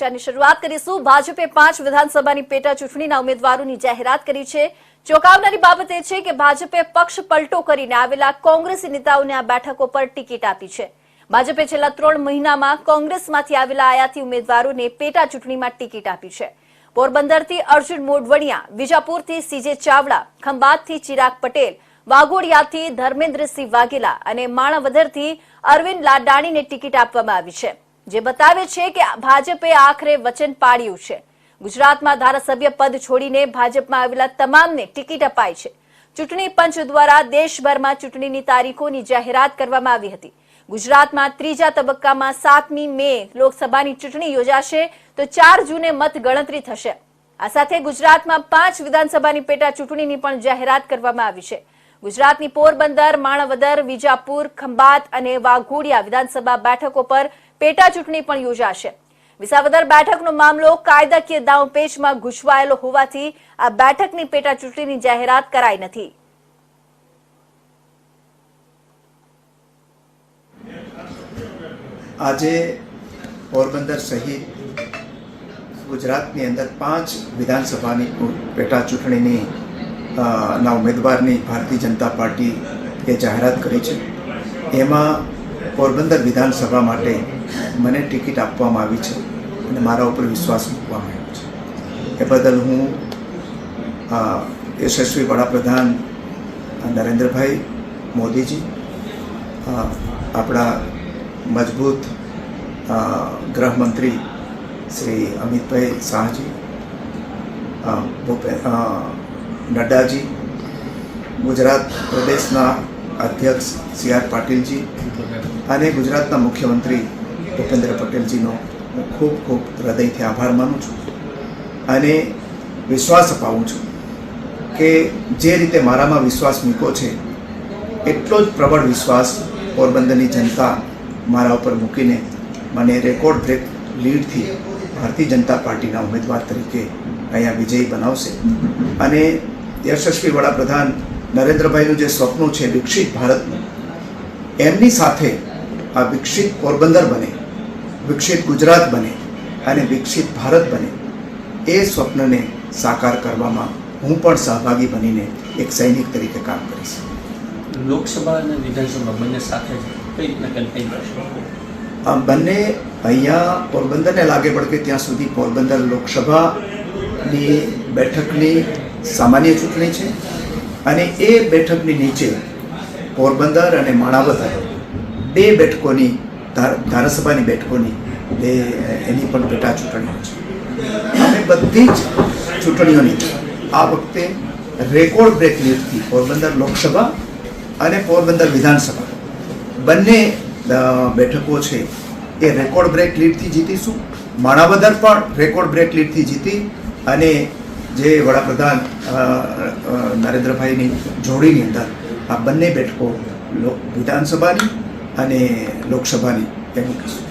ચર્ચાની શરૂઆત કરીશું. ભાજપે પાંચ વિધાનસભાની પેટા ચૂંટણીના ઉમેદવારોની જાહેરાત કરી છે. ચોંકાવનારી બાબત એ છે કે ભાજપે પક્ષ પલટો કરીને આવેલા કોંગ્રેસી નેતાઓને આ બેઠકો પર ટિકિટ આપી છે. ભાજપે છેલ્લા ત્રણ મહિનામાં કોંગ્રેસમાંથી આવેલા આયાતી ઉમેદવારોને પેટા ચૂંટણીમાં ટિકિટ આપી છે. પોરબંદરથી અર્જુન મોડવણિયા વિજાપુરથી સીજે ચાવડા, ખંભાતથી ચિરાગ પટેલ, વાઘોડિયાથી ધર્મેન્દ્રસિંહ વાઘેલા અને માણાવદરથી અરવિંદ લાડાણીને ટિકિટ આપવામાં આવી છે. જે બતાવે છે કે ભાજપે આખરે વચન પાડ્યું છે. ગુજરાતમાં ધારાસભ્ય પદ છોડીને ભાજપમાં આવેલા તમામને ટિકિટ અપાઈ છે. ચૂંટણી પંચ દ્વારા દેશભરમાં ચૂંટણીની તારીખોની જાહેરાત કરવામાં આવી હતી. ગુજરાતમાં ત્રીજા તબક્કામાં સાતમી મે લોકસભાની ચૂંટણી યોજાશે તો ચાર જૂને મત ગણતરી થશે. આ સાથે ગુજરાતમાં પાંચ વિધાનસભાની પેટા ચૂંટણીની પણ જાહેરાત કરવામાં આવી છે. ગુજરાતની પોરબંદર, માણાવદર, વિજાપુર, ખંભાત અને વાઘોડિયા વિધાનસભા બેઠકો પર પેટા ચૂંટણી પણ યોજાશે. વિસાવદર બેઠકનો મામલો કાયદાકીય દાવપેચમાં ઘૂસવાયેલો હોવાથી આ બેઠકની પેટા ચૂંટણીની જાહેરાત કરાઈ નથી. આજે પોરબંદર સહિત ગુજરાતની અંદર પાંચ વિધાનસભાની પેટા ચૂંટણીની ના ઉમેદવારની ભારતીય જનતા પાર્ટી એ જાહેરાત કરી છે. એમાં પોરબંદર વિધાનસભા માટે મને ટિકિટ આપવામાં આવી છે અને મારા ઉપર વિશ્વાસ મૂકવામાં આવ્યો છે. એ બદલ હું યશસ્વી વડાપ્રધાન નરેન્દ્રભાઈ મોદીજી આપણા મજબૂત ગૃહમંત્રી શ્રી અમિતભાઈ શાહજી નડ્ડાજી, ગુજરાત પ્રદેશના અધ્યક્ષ સી આર પાટીલજી અને ગુજરાતના મુખ્યમંત્રી ભૂપેન્દ્ર પટેલજીનો હું ખૂબ ખૂબ હૃદયથી આભાર માનું છું અને વિશ્વાસ અપાવું છું કે જે રીતે મારામાં વિશ્વાસ મૂક્યો છે, એટલો જ પ્રબળ વિશ્વાસ પોરબંદરની જનતા મારા ઉપર મૂકીને મને રેકોર્ડ બ્રેક લીડથી ભારતીય જનતા પાર્ટીના ઉમેદવાર તરીકે અહીંયા વિજયી બનાવશે. અને યશસ્વી વડાપ્રધાન નરેન્દ્રભાઈનું જે સ્વપ્ન છે, વિકસિત ભારતનું, એમની સાથે આ વિકસિત પોરબંદર બને વિકસિત ગુજરાત બને અને વિકસિત ભારત બને એ સ્વપ્નને સાકાર કરવામાં હું પણ સહભાગી બનીને એક સૈનિક તરીકે કામ કરીશ. લોકસભા અને વિધાનસભા બંને સાથે કઈ રીતના કેમ્પેઇન કરશો આ બંને અહીંયા પોરબંદરને લાગે પડે કે ત્યાં સુધી પોરબંદર લોકસભાની બેઠકની સામાન્ય ચૂંટણી છે અને એ બેઠકની નીચે પોરબંદર અને માણાવદર બે બેઠકોની, ધાર- ધારાસભાની બેઠકોની બે એની પણ પેટા ચૂંટણીઓ છે. અને બધી જ ચૂંટણીઓની આ વખતે રેકોર્ડ બ્રેક લીડથી પોરબંદર લોકસભા અને પોરબંદર વિધાનસભા બંને બેઠકો છે એ રેકોર્ડ બ્રેક લીડથી જીતીશું. માણાવદર પણ રેકોર્ડ બ્રેક લીડથી જીતી અને જે વડાપ્રધાન નરેન્દ્રભાઈની જોડીની અંદર આ બંને બેઠકો વિધાનસભાની અને લોકસભાની એમ મૂકીશું